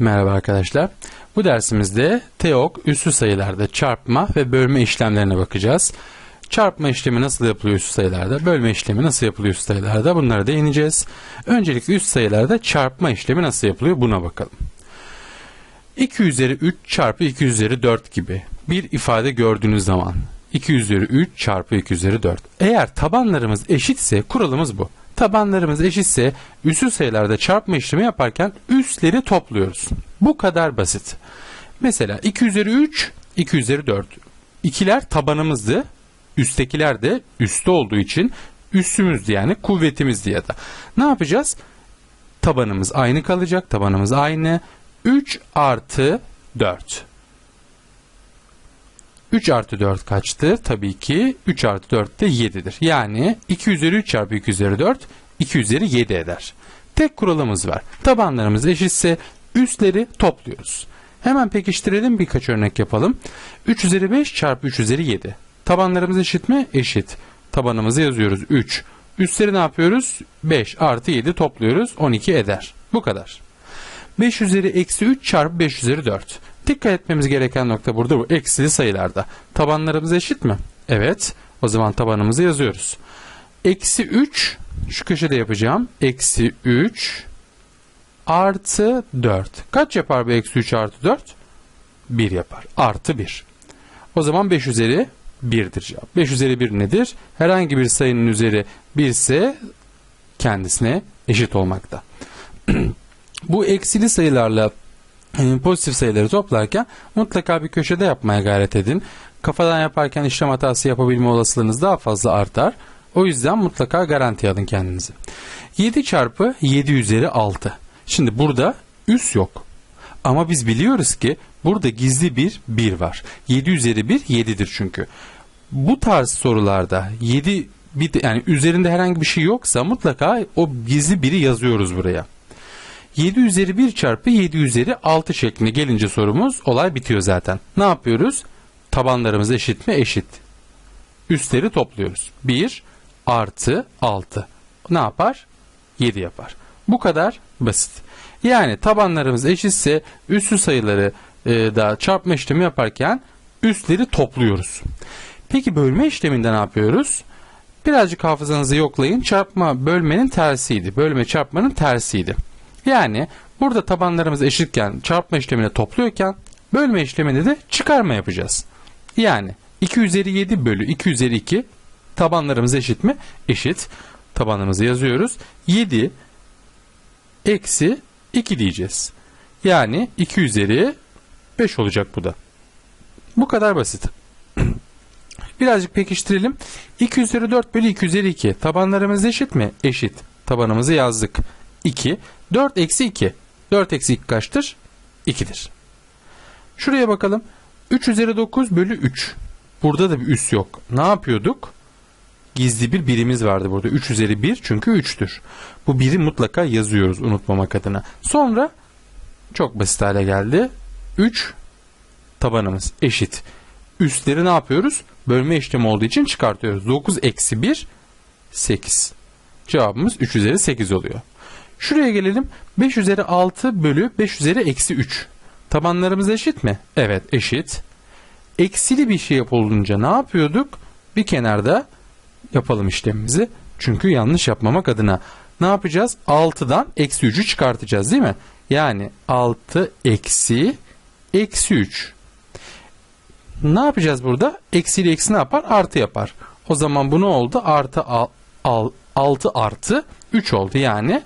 Merhaba arkadaşlar. Bu dersimizde TEOK üssü sayılarda çarpma ve bölme işlemlerine bakacağız. Çarpma işlemi nasıl yapılıyor üssü sayılarda, bölme işlemi nasıl yapılıyor üssü sayılarda bunlara değineceğiz. Öncelikle üst sayılarda çarpma işlemi nasıl yapılıyor buna bakalım. 2 üzeri 3 çarpı 2 üzeri 4 gibi bir ifade gördüğünüz zaman 2 üzeri 3 çarpı 2 üzeri 4. Eğer tabanlarımız eşitse kuralımız bu. Tabanlarımız eşitse üssü sayılarda çarpma işlemi yaparken üsleri topluyoruz. Bu kadar basit. Mesela 2 üzeri 3, 2 üzeri 4. İkiler tabanımızdı. Üsttekiler de üstte olduğu için üssümüzdü yani kuvvetimizdi ya da. Ne yapacağız? Tabanımız aynı kalacak. Tabanımız aynı. 3 artı 4. 3 artı 4 kaçtır? Tabii ki 3 artı 4 de 7'dir. Yani 2 üzeri 3 çarpı 2 üzeri 4 2 üzeri 7 eder. Tek kuralımız var. Tabanlarımız eşitse üstleri topluyoruz. Hemen pekiştirelim birkaç örnek yapalım. 3 üzeri 5 çarpı 3 üzeri 7. Tabanlarımız eşit mi? Eşit. Tabanımızı yazıyoruz 3. Üstleri ne yapıyoruz? 5 artı 7 topluyoruz 12 eder. Bu kadar. 5 üzeri eksi 3 çarpı 5 üzeri 4. Dikkat etmemiz gereken nokta burada bu. Eksili sayılarda. Tabanlarımız eşit mi? Evet. O zaman tabanımızı yazıyoruz. Eksi 3 şu köşede yapacağım. Eksi 3 artı 4. Kaç yapar bu eksi 3 artı 4? 1 yapar. Artı 1. O zaman 5 üzeri 1'dir cevap. 5 üzeri 1 nedir? Herhangi bir sayının üzeri 1 ise kendisine eşit olmakta. bu eksili sayılarla pozitif sayıları toplarken mutlaka bir köşede yapmaya gayret edin. Kafadan yaparken işlem hatası yapabilme olasılığınız daha fazla artar. O yüzden mutlaka garanti alın kendinizi. 7 çarpı 7 üzeri 6. Şimdi burada üs yok. Ama biz biliyoruz ki burada gizli bir 1 var. 7 üzeri 1 7'dir çünkü. Bu tarz sorularda 7 bir, yani üzerinde herhangi bir şey yoksa mutlaka o gizli 1'i yazıyoruz buraya. 7 üzeri 1 çarpı 7 üzeri 6 şeklinde gelince sorumuz olay bitiyor zaten. Ne yapıyoruz? Tabanlarımız eşit mi? Eşit. Üstleri topluyoruz. 1 artı 6. Ne yapar? 7 yapar. Bu kadar basit. Yani tabanlarımız eşitse üstü sayıları e, da çarpma işlemi yaparken üstleri topluyoruz. Peki bölme işleminde ne yapıyoruz? Birazcık hafızanızı yoklayın. Çarpma bölmenin tersiydi. Bölme çarpmanın tersiydi. Yani burada tabanlarımız eşitken çarpma işlemini topluyorken bölme işleminde de çıkarma yapacağız. Yani 2 üzeri 7 bölü 2 üzeri 2 tabanlarımız eşit mi? Eşit. Tabanımızı yazıyoruz. 7 eksi 2 diyeceğiz. Yani 2 üzeri 5 olacak bu da. Bu kadar basit. Birazcık pekiştirelim. 2 üzeri 4 bölü 2 üzeri 2. Tabanlarımız eşit mi? Eşit. Tabanımızı yazdık. 2. 4 eksi 2. 4 eksi 2 kaçtır? 2'dir. Şuraya bakalım. 3 üzeri 9 bölü 3. Burada da bir üs yok. Ne yapıyorduk? Gizli bir birimiz vardı burada. 3 üzeri 1 çünkü 3'tür. Bu biri mutlaka yazıyoruz unutmamak adına. Sonra çok basit hale geldi. 3 tabanımız eşit. Üstleri ne yapıyoruz? Bölme işlemi olduğu için çıkartıyoruz. 9 eksi 1 8. Cevabımız 3 üzeri 8 oluyor. Şuraya gelelim. 5 üzeri 6 bölü 5 üzeri eksi 3. Tabanlarımız eşit mi? Evet eşit. Eksili bir şey yapılınca ne yapıyorduk? Bir kenarda yapalım işlemimizi. Çünkü yanlış yapmamak adına. Ne yapacağız? 6'dan eksi 3'ü çıkartacağız değil mi? Yani 6 eksi eksi 3. Ne yapacağız burada? Eksi ile eksi ne yapar? Artı yapar. O zaman bu ne oldu? Artı al, al, 6 artı 3 oldu. Yani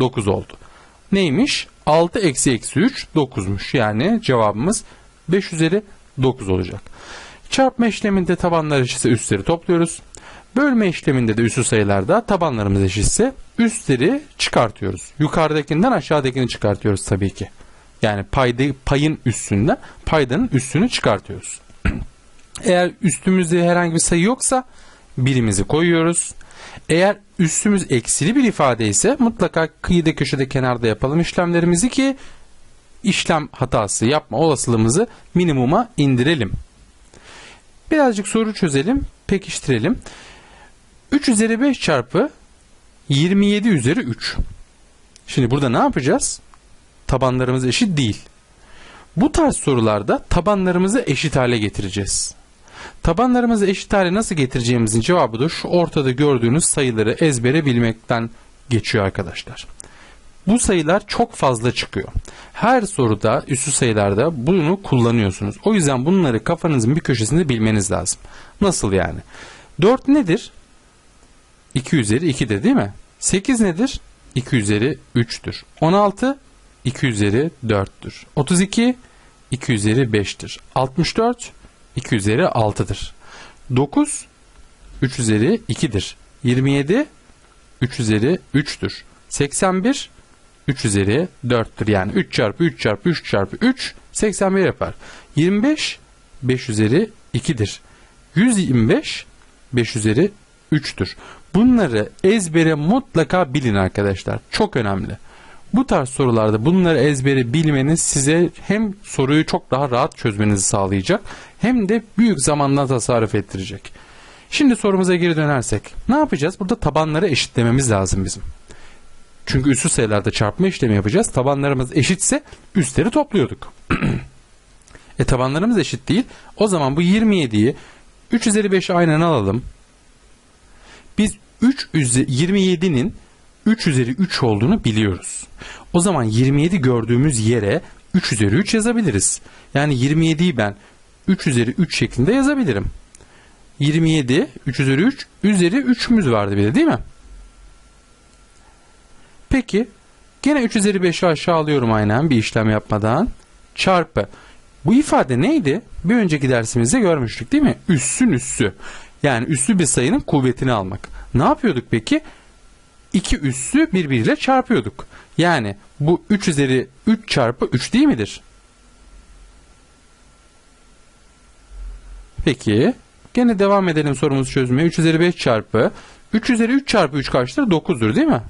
9 oldu. Neymiş? 6 eksi eksi 3 9'muş. Yani cevabımız 5 üzeri 9 olacak. Çarpma işleminde tabanlar eşitse üstleri topluyoruz. Bölme işleminde de üstü sayılarda tabanlarımız eşitse üstleri çıkartıyoruz. Yukarıdakinden aşağıdakini çıkartıyoruz tabii ki. Yani payda, payın üstünden paydanın üstünü çıkartıyoruz. Eğer üstümüzde herhangi bir sayı yoksa birimizi koyuyoruz. Eğer üstümüz eksili bir ifade ise mutlaka kıyıda köşede kenarda yapalım işlemlerimizi ki işlem hatası yapma olasılığımızı minimuma indirelim. Birazcık soru çözelim, pekiştirelim. 3 üzeri 5 çarpı 27 üzeri 3. Şimdi burada ne yapacağız? tabanlarımız eşit değil. Bu tarz sorularda tabanlarımızı eşit hale getireceğiz. Tabanlarımızı eşit hale nasıl getireceğimizin cevabı da şu ortada gördüğünüz sayıları ezbere bilmekten geçiyor arkadaşlar. Bu sayılar çok fazla çıkıyor. Her soruda üstü sayılarda bunu kullanıyorsunuz. O yüzden bunları kafanızın bir köşesinde bilmeniz lazım. Nasıl yani? 4 nedir? 2 üzeri 2'dir değil mi? 8 nedir? 2 üzeri 3'tür. 16 2 üzeri 4'tür. 32 2 üzeri 5'tir. 64 2 üzeri 6'dır. 9 3 üzeri 2'dir. 27 3 üzeri 3'tür. 81 3 üzeri 4'tür. Yani 3 çarpı 3 çarpı 3 çarpı 3 81 yapar. 25 5 üzeri 2'dir. 125 5 üzeri 3'tür. Bunları ezbere mutlaka bilin arkadaşlar. Çok önemli. Bu tarz sorularda bunları ezbere bilmeniz size hem soruyu çok daha rahat çözmenizi sağlayacak hem de büyük zamandan tasarruf ettirecek. Şimdi sorumuza geri dönersek ne yapacağız? Burada tabanları eşitlememiz lazım bizim. Çünkü üstü sayılarda çarpma işlemi yapacağız. Tabanlarımız eşitse üstleri topluyorduk. e tabanlarımız eşit değil. O zaman bu 27'yi 3 üzeri 5'i aynen alalım. Biz 3 üzeri 27'nin 3 üzeri 3 olduğunu biliyoruz. O zaman 27 gördüğümüz yere 3 üzeri 3 yazabiliriz. Yani 27'yi ben 3 üzeri 3 şeklinde yazabilirim. 27 3 üzeri 3 üzeri 3'ümüz vardı bir de değil mi? Peki gene 3 üzeri 5'i aşağı alıyorum aynen bir işlem yapmadan. Çarpı. Bu ifade neydi? Bir önceki dersimizde görmüştük değil mi? Üssün üssü. Yani üslü bir sayının kuvvetini almak. Ne yapıyorduk peki? İki üssü birbiriyle çarpıyorduk. Yani bu 3 üzeri 3 çarpı 3 değil midir? Peki gene devam edelim sorumuzu çözmeye. 3 üzeri 5 çarpı 3 üzeri 3 çarpı 3 kaçtır? 9'dur değil mi?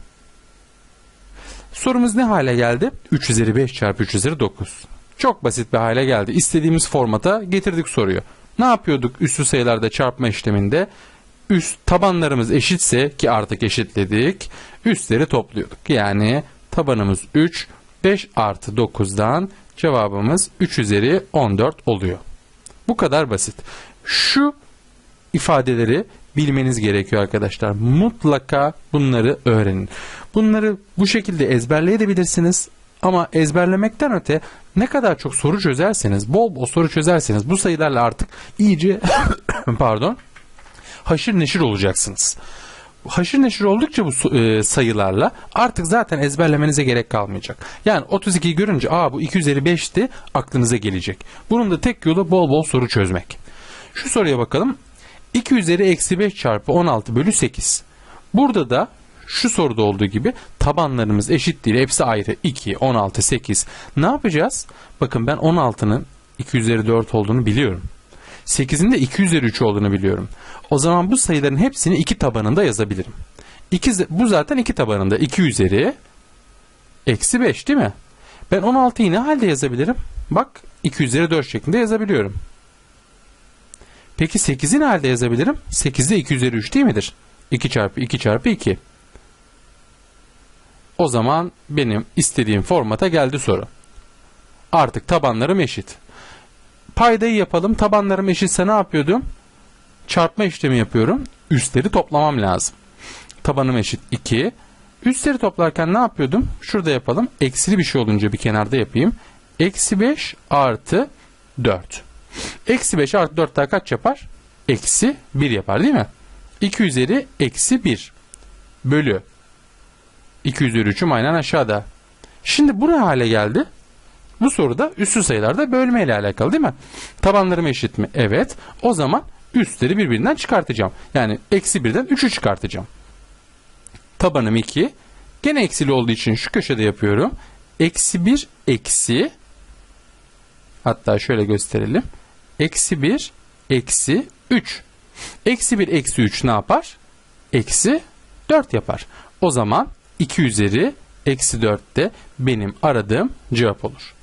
Sorumuz ne hale geldi? 3 üzeri 5 çarpı 3 üzeri 9. Çok basit bir hale geldi. İstediğimiz formata getirdik soruyu. Ne yapıyorduk üstü sayılarda çarpma işleminde? Üst tabanlarımız eşitse ki artık eşitledik. Üstleri topluyorduk. Yani tabanımız 3, 5 artı 9'dan cevabımız 3 üzeri 14 oluyor. Bu kadar basit. Şu ifadeleri bilmeniz gerekiyor arkadaşlar. Mutlaka bunları öğrenin. Bunları bu şekilde ezberleyebilirsiniz. Ama ezberlemekten öte ne kadar çok soru çözerseniz, bol bol soru çözerseniz bu sayılarla artık iyice pardon haşır neşir olacaksınız. Haşır neşir oldukça bu e, sayılarla artık zaten ezberlemenize gerek kalmayacak. Yani 32'yi görünce aa bu 2 üzeri 5'ti aklınıza gelecek. Bunun da tek yolu bol bol soru çözmek. Şu soruya bakalım. 2 üzeri eksi 5 çarpı 16 bölü 8. Burada da şu soruda olduğu gibi tabanlarımız eşit değil. Hepsi ayrı. 2, 16, 8. Ne yapacağız? Bakın ben 16'nın 2 üzeri 4 olduğunu biliyorum. 8'in de 2 üzeri 3 olduğunu biliyorum. O zaman bu sayıların hepsini iki tabanında yazabilirim. 2, bu zaten iki tabanında. 2 üzeri eksi 5 değil mi? Ben 16'yı ne halde yazabilirim? Bak 2 üzeri 4 şeklinde yazabiliyorum. Peki 8'i ne halde yazabilirim? 8 de 2 üzeri 3 değil midir? 2 çarpı 2 çarpı 2. O zaman benim istediğim formata geldi soru. Artık tabanlarım eşit. Paydayı yapalım. Tabanlarım eşitse ne yapıyordum? Çarpma işlemi yapıyorum. Üstleri toplamam lazım. Tabanım eşit 2. Üstleri toplarken ne yapıyordum? Şurada yapalım. Eksili bir şey olunca bir kenarda yapayım. Eksi 5 artı 4. Eksi 5 artı 4 daha kaç yapar? Eksi 1 yapar değil mi? 2 üzeri eksi 1 bölü 2 üzeri 3'üm aynen aşağıda. Şimdi bu ne hale geldi? Bu soruda üstü sayılarda bölme ile alakalı değil mi? Tabanlarım eşit mi? Evet. O zaman üstleri birbirinden çıkartacağım. Yani eksi 1'den 3'ü çıkartacağım. Tabanım 2. Gene eksili olduğu için şu köşede yapıyorum. Eksi 1 eksi hatta şöyle gösterelim. Eksi 1 eksi 3. Eksi 1 eksi 3 ne yapar? Eksi 4 yapar. O zaman 2 üzeri eksi 4 de benim aradığım cevap olur.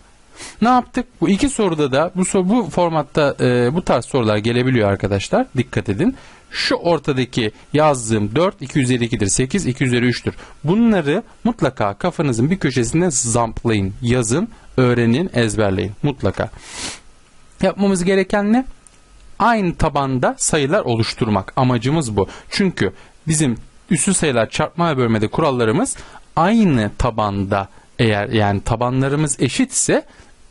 Ne yaptık? Bu iki soruda da bu, bu formatta e, bu tarz sorular gelebiliyor arkadaşlar. Dikkat edin. Şu ortadaki yazdığım 4 2 üzeri 2'dir. 8 2 üzeri 3'tür. Bunları mutlaka kafanızın bir köşesinde zamplayın, yazın, öğrenin, ezberleyin mutlaka. Yapmamız gereken ne? Aynı tabanda sayılar oluşturmak. Amacımız bu. Çünkü bizim üslü sayılar çarpma ve bölmede kurallarımız aynı tabanda eğer yani tabanlarımız eşitse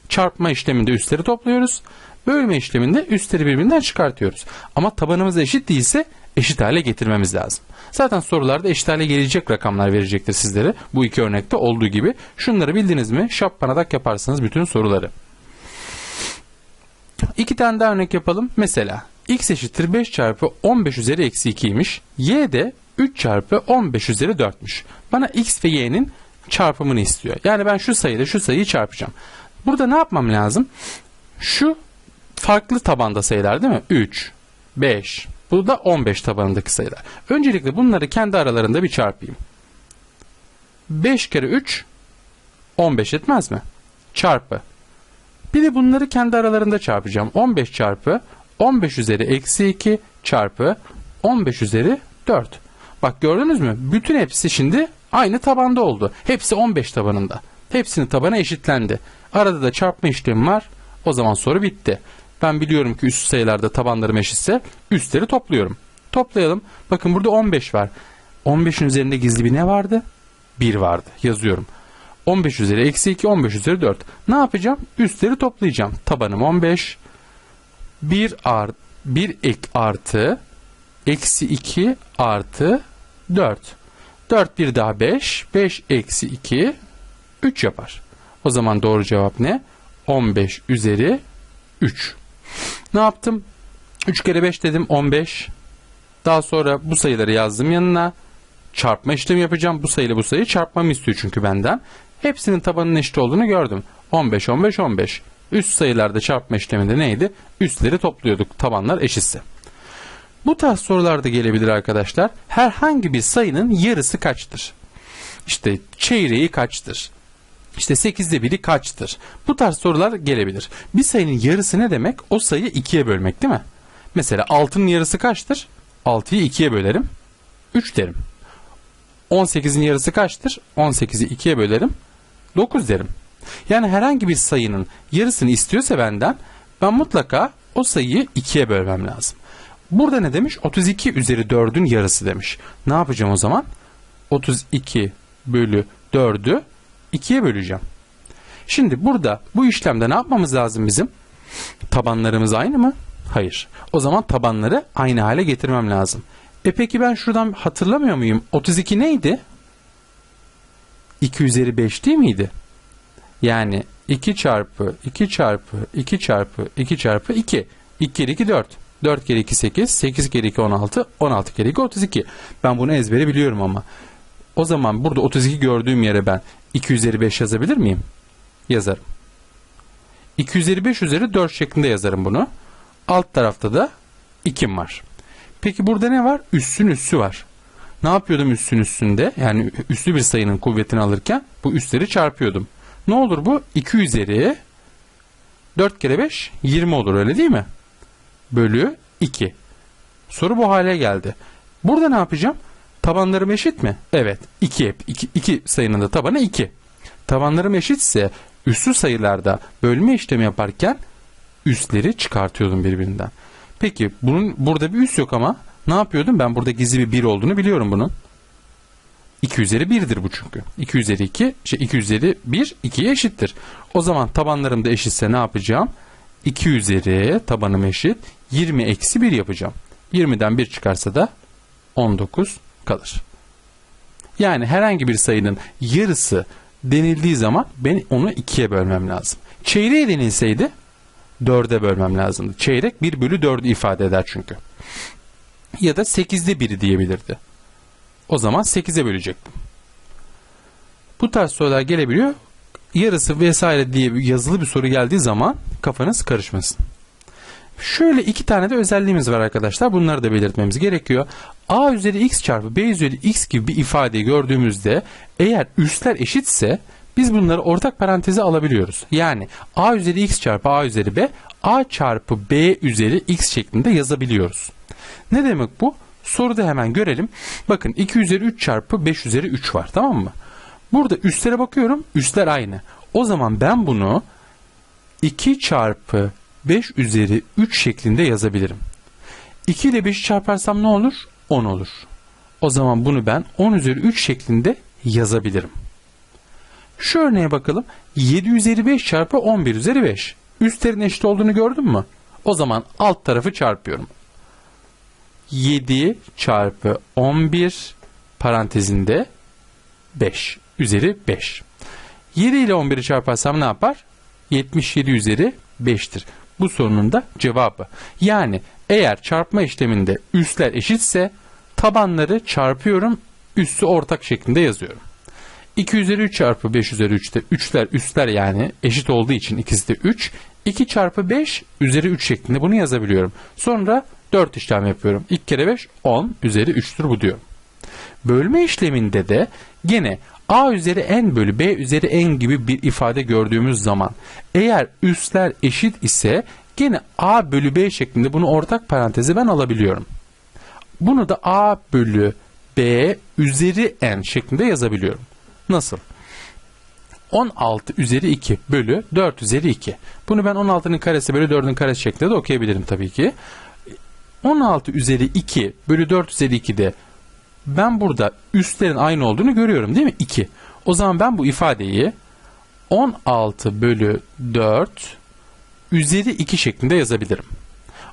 çarpma işleminde üstleri topluyoruz. Bölme işleminde üstleri birbirinden çıkartıyoruz. Ama tabanımız eşit değilse eşit hale getirmemiz lazım. Zaten sorularda eşit hale gelecek rakamlar verecektir sizlere. Bu iki örnekte olduğu gibi. Şunları bildiniz mi? Şapkanadak yaparsınız bütün soruları. İki tane daha örnek yapalım. Mesela x eşittir 5 çarpı 15 üzeri eksi 2'ymiş. y de 3 çarpı 15 üzeri 4'müş. Bana x ve y'nin çarpımını istiyor. Yani ben şu sayıyla şu sayıyı çarpacağım. Burada ne yapmam lazım? Şu farklı tabanda sayılar değil mi? 3, 5, bu da 15 tabanındaki sayılar. Öncelikle bunları kendi aralarında bir çarpayım. 5 kere 3, 15 etmez mi? Çarpı. Bir de bunları kendi aralarında çarpacağım. 15 çarpı 15 üzeri eksi 2 çarpı 15 üzeri 4. Bak gördünüz mü? Bütün hepsi şimdi aynı tabanda oldu. Hepsi 15 tabanında. Hepsinin tabanı eşitlendi. Arada da çarpma işlemi var. O zaman soru bitti. Ben biliyorum ki üst sayılarda tabanlarım eşitse üstleri topluyorum. Toplayalım. Bakın burada 15 var. 15'in üzerinde gizli bir ne vardı? 1 vardı. Yazıyorum. 15 üzeri eksi 2, 15 üzeri 4. Ne yapacağım? Üstleri toplayacağım. Tabanım 15. 1 art, 1 ek artı eksi 2 artı 4. 4 bir daha 5. 5 eksi 2 3 yapar. O zaman doğru cevap ne? 15 üzeri 3. Ne yaptım? 3 kere 5 dedim 15. Daha sonra bu sayıları yazdım yanına. Çarpma işlemi yapacağım. Bu sayıyla bu sayıyı çarpmamı istiyor çünkü benden. Hepsinin tabanının eşit olduğunu gördüm. 15, 15, 15. Üst sayılarda çarpma işleminde neydi? Üstleri topluyorduk tabanlar eşitse. Bu tarz sorular da gelebilir arkadaşlar. Herhangi bir sayının yarısı kaçtır? İşte çeyreği kaçtır? İşte 8'de biri kaçtır? Bu tarz sorular gelebilir. Bir sayının yarısı ne demek? O sayıyı ikiye bölmek değil mi? Mesela 6'nın yarısı kaçtır? 6'yı ikiye bölerim. 3 derim. 18'in yarısı kaçtır? 18'i ikiye bölerim. 9 derim. Yani herhangi bir sayının yarısını istiyorsa benden ben mutlaka o sayıyı ikiye bölmem lazım. Burada ne demiş? 32 üzeri 4'ün yarısı demiş. Ne yapacağım o zaman? 32 bölü 4'ü 2'ye böleceğim. Şimdi burada bu işlemde ne yapmamız lazım bizim? Tabanlarımız aynı mı? Hayır. O zaman tabanları aynı hale getirmem lazım. E peki ben şuradan hatırlamıyor muyum? 32 neydi? 2 üzeri 5 değil miydi? Yani 2 çarpı 2 çarpı 2 çarpı 2 çarpı 2. 2 kere 2 4. 4 kere 2 8. 8 kere 2 16. 16 kere 2 32. Ben bunu ezbere biliyorum ama. O zaman burada 32 gördüğüm yere ben 2 üzeri 5 yazabilir miyim? Yazarım. 2 üzeri 5 üzeri 4 şeklinde yazarım bunu. Alt tarafta da 2'm var. Peki burada ne var? Üssün üssü var. Ne yapıyordum üssün üstünde? Yani üslü bir sayının kuvvetini alırken bu üstleri çarpıyordum. Ne olur bu? 2 üzeri 4 kere 5 20 olur öyle değil mi? Bölü 2. Soru bu hale geldi. Burada ne yapacağım? Tabanlarım eşit mi? Evet. 2 2, 2 sayının da tabanı 2. Tabanlarım eşitse üslü sayılarda bölme işlemi yaparken üstleri çıkartıyordum birbirinden. Peki bunun burada bir üst yok ama ne yapıyordum? Ben burada gizli bir 1 olduğunu biliyorum bunun. 2 üzeri 1'dir bu çünkü. 2 üzeri 2, şey 2 üzeri 1 2'ye eşittir. O zaman tabanlarım da eşitse ne yapacağım? 2 üzeri tabanım eşit 20 eksi 1 yapacağım. 20'den 1 çıkarsa da 19 kalır. Yani herhangi bir sayının yarısı denildiği zaman ben onu 2'ye bölmem lazım. Çeyreğe denilseydi 4'e bölmem lazımdı. Çeyrek 1 bölü 4'ü ifade eder çünkü. Ya da 8'de 1'i diyebilirdi. O zaman 8'e bölecektim. Bu tarz sorular gelebiliyor. Yarısı vesaire diye yazılı bir soru geldiği zaman kafanız karışmasın. Şöyle iki tane de özelliğimiz var arkadaşlar. Bunları da belirtmemiz gerekiyor. A üzeri x çarpı b üzeri x gibi bir ifadeyi gördüğümüzde eğer üstler eşitse biz bunları ortak paranteze alabiliyoruz. Yani a üzeri x çarpı a üzeri b a çarpı b üzeri x şeklinde yazabiliyoruz. Ne demek bu? Soruda hemen görelim. Bakın 2 üzeri 3 çarpı 5 üzeri 3 var tamam mı? Burada üstlere bakıyorum. Üstler aynı. O zaman ben bunu 2 çarpı 5 üzeri 3 şeklinde yazabilirim. 2 ile 5'i çarparsam ne olur? 10 olur. O zaman bunu ben 10 üzeri 3 şeklinde yazabilirim. Şu örneğe bakalım. 7 üzeri 5 çarpı 11 üzeri 5. Üstlerin eşit olduğunu gördün mü? O zaman alt tarafı çarpıyorum. 7 çarpı 11 parantezinde 5 üzeri 5. 7 ile 11'i çarparsam ne yapar? 77 üzeri 5'tir. Bu sorunun da cevabı. Yani eğer çarpma işleminde üstler eşitse tabanları çarpıyorum, üssü ortak şeklinde yazıyorum. 2 üzeri 3 çarpı 5 üzeri 3'te 3'ler üstler yani eşit olduğu için ikisi de 3. 2 çarpı 5 üzeri 3 şeklinde bunu yazabiliyorum. Sonra 4 işlem yapıyorum. 2 kere 5 10 üzeri 3'tür bu diyorum. Bölme işleminde de gene a üzeri n bölü b üzeri n gibi bir ifade gördüğümüz zaman eğer üstler eşit ise gene a bölü b şeklinde bunu ortak paranteze ben alabiliyorum. Bunu da a bölü b üzeri n şeklinde yazabiliyorum. Nasıl? 16 üzeri 2 bölü 4 üzeri 2. Bunu ben 16'nın karesi bölü 4'ün karesi şeklinde de okuyabilirim tabii ki. 16 üzeri 2 bölü 4 üzeri 2'de ben burada üstlerin aynı olduğunu görüyorum değil mi? 2. O zaman ben bu ifadeyi 16 bölü 4 üzeri 2 şeklinde yazabilirim.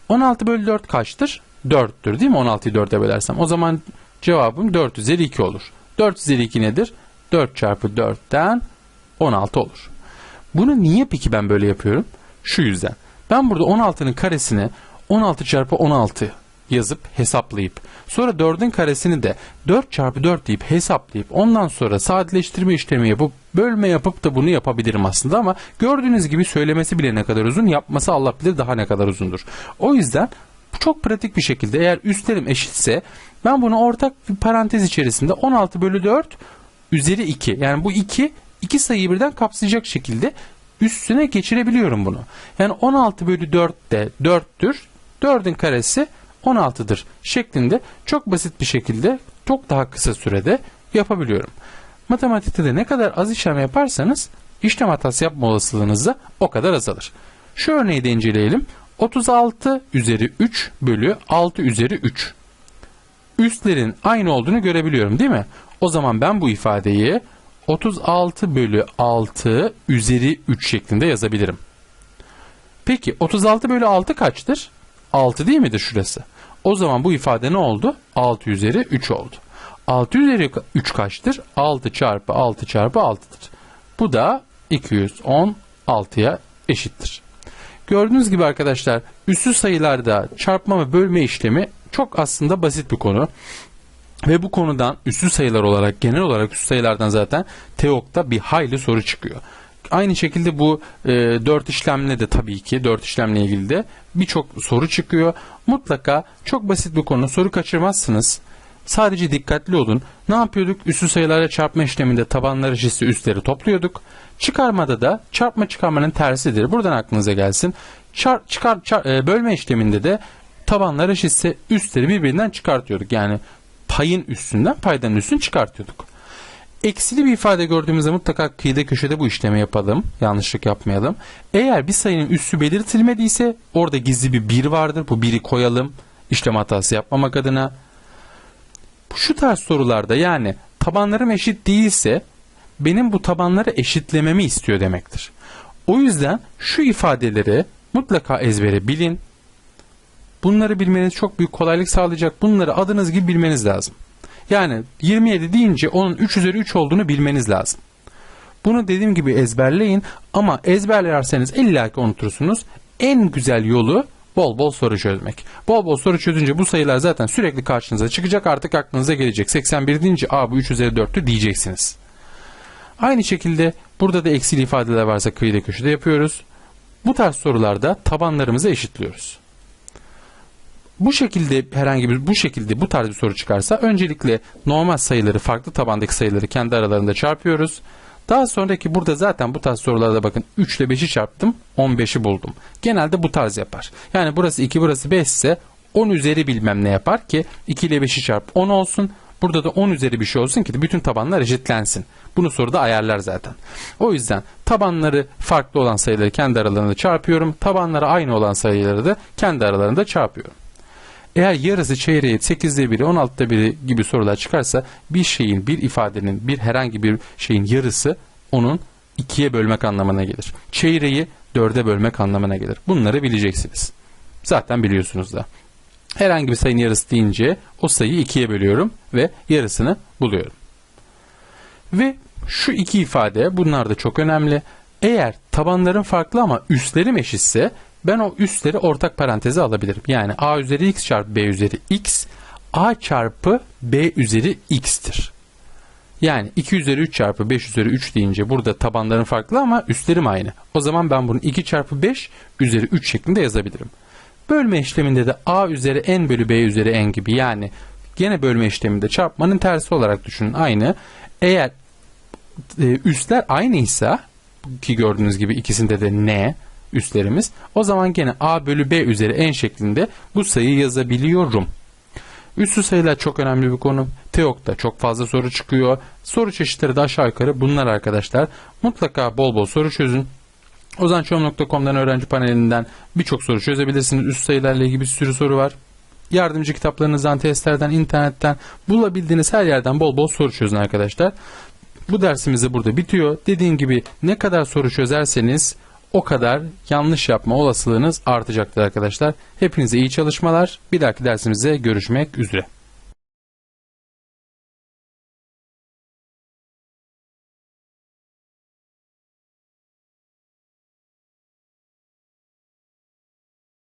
16 bölü 4 kaçtır? 4'tür değil mi? 16'yı 4'e bölersem. O zaman cevabım 4 üzeri 2 olur. 4 üzeri 2 nedir? 4 çarpı 4'ten 16 olur. Bunu niye peki ben böyle yapıyorum? Şu yüzden. Ben burada 16'nın karesini 16 çarpı 16 yazıp hesaplayıp sonra 4'ün karesini de 4 çarpı 4 deyip hesaplayıp ondan sonra sadeleştirme işlemi yapıp bölme yapıp da bunu yapabilirim aslında ama gördüğünüz gibi söylemesi bile ne kadar uzun yapması Allah bilir daha ne kadar uzundur. O yüzden çok pratik bir şekilde eğer üstlerim eşitse ben bunu ortak bir parantez içerisinde 16 bölü 4 üzeri 2 yani bu 2 iki sayıyı birden kapsayacak şekilde üstüne geçirebiliyorum bunu. Yani 16 bölü 4 de 4'tür. 4'ün karesi 16'dır şeklinde çok basit bir şekilde çok daha kısa sürede yapabiliyorum. Matematikte de ne kadar az işlem yaparsanız işlem hatası yapma olasılığınız da o kadar azalır. Şu örneği de inceleyelim. 36 üzeri 3 bölü 6 üzeri 3. Üstlerin aynı olduğunu görebiliyorum değil mi? O zaman ben bu ifadeyi 36 bölü 6 üzeri 3 şeklinde yazabilirim. Peki 36 bölü 6 kaçtır? 6 değil midir şurası? O zaman bu ifade ne oldu? 6 üzeri 3 oldu. 6 üzeri 3 kaçtır? 6 çarpı 6 çarpı 6'dır. Bu da 216'ya eşittir. Gördüğünüz gibi arkadaşlar üssü sayılarda çarpma ve bölme işlemi çok aslında basit bir konu. Ve bu konudan üssü sayılar olarak genel olarak üssü sayılardan zaten TEOK'ta bir hayli soru çıkıyor. Aynı şekilde bu e, 4 işlemle de tabii ki 4 işlemle ilgili de birçok soru çıkıyor. Mutlaka çok basit bir konu soru kaçırmazsınız. Sadece dikkatli olun. Ne yapıyorduk? Üssü sayılarla çarpma işleminde tabanları eşitse üstleri topluyorduk. Çıkarmada da çarpma çıkarmanın tersidir. Buradan aklınıza gelsin. Çar, çıkar, çar, e, bölme işleminde de tabanlar eşitse üstleri birbirinden çıkartıyorduk. Yani payın üstünden paydanın üstünü çıkartıyorduk. Eksili bir ifade gördüğümüzde mutlaka kıyıda köşede bu işlemi yapalım. Yanlışlık yapmayalım. Eğer bir sayının üssü belirtilmediyse orada gizli bir bir vardır. Bu biri koyalım. İşlem hatası yapmamak adına. Şu tarz sorularda yani tabanlarım eşit değilse benim bu tabanları eşitlememi istiyor demektir. O yüzden şu ifadeleri mutlaka ezbere bilin. Bunları bilmeniz çok büyük kolaylık sağlayacak. Bunları adınız gibi bilmeniz lazım. Yani 27 deyince onun 3 üzeri 3 olduğunu bilmeniz lazım. Bunu dediğim gibi ezberleyin ama ezberlerseniz illaki unutursunuz. En güzel yolu bol bol soru çözmek. Bol bol soru çözünce bu sayılar zaten sürekli karşınıza çıkacak artık aklınıza gelecek. 81 deyince a bu 3 üzeri 4'tü diyeceksiniz. Aynı şekilde burada da eksili ifadeler varsa kıyıda köşede yapıyoruz. Bu tarz sorularda tabanlarımızı eşitliyoruz. Bu şekilde herhangi bir bu şekilde bu tarz bir soru çıkarsa öncelikle normal sayıları farklı tabandaki sayıları kendi aralarında çarpıyoruz. Daha sonraki burada zaten bu tarz sorularda bakın 3 ile 5'i çarptım 15'i buldum. Genelde bu tarz yapar. Yani burası 2 burası 5 ise 10 üzeri bilmem ne yapar ki 2 ile 5'i çarp 10 olsun. Burada da 10 üzeri bir şey olsun ki bütün tabanlar eşitlensin. Bunu soruda ayarlar zaten. O yüzden tabanları farklı olan sayıları kendi aralarında çarpıyorum. Tabanları aynı olan sayıları da kendi aralarında çarpıyorum. Eğer yarısı çeyreği 8'de biri 16'da biri gibi sorular çıkarsa bir şeyin bir ifadenin bir herhangi bir şeyin yarısı onun ikiye bölmek anlamına gelir. Çeyreği dörde bölmek anlamına gelir. Bunları bileceksiniz. Zaten biliyorsunuz da. Herhangi bir sayının yarısı deyince o sayıyı ikiye bölüyorum ve yarısını buluyorum. Ve şu iki ifade bunlar da çok önemli. Eğer tabanların farklı ama üstlerim eşitse ben o üstleri ortak paranteze alabilirim. Yani a üzeri x çarpı b üzeri x a çarpı b üzeri x'tir. Yani 2 üzeri 3 çarpı 5 üzeri 3 deyince burada tabanların farklı ama üstlerim aynı. O zaman ben bunu 2 çarpı 5 üzeri 3 şeklinde yazabilirim. Bölme işleminde de a üzeri n bölü b üzeri n gibi yani gene bölme işleminde çarpmanın tersi olarak düşünün aynı. Eğer e, üstler aynıysa ki gördüğünüz gibi ikisinde de n üstlerimiz o zaman gene a bölü b üzeri n şeklinde bu sayıyı yazabiliyorum. Üstü sayılar çok önemli bir konu. TEOK'ta çok fazla soru çıkıyor. Soru çeşitleri de aşağı yukarı bunlar arkadaşlar. Mutlaka bol bol soru çözün. Ozançom.com'dan öğrenci panelinden birçok soru çözebilirsiniz. Üst sayılarla ilgili bir sürü soru var. Yardımcı kitaplarınızdan, testlerden, internetten bulabildiğiniz her yerden bol bol soru çözün arkadaşlar. Bu dersimiz de burada bitiyor. Dediğim gibi ne kadar soru çözerseniz o kadar yanlış yapma olasılığınız artacaktır arkadaşlar. Hepinize iyi çalışmalar. Bir dahaki dersimizde görüşmek üzere.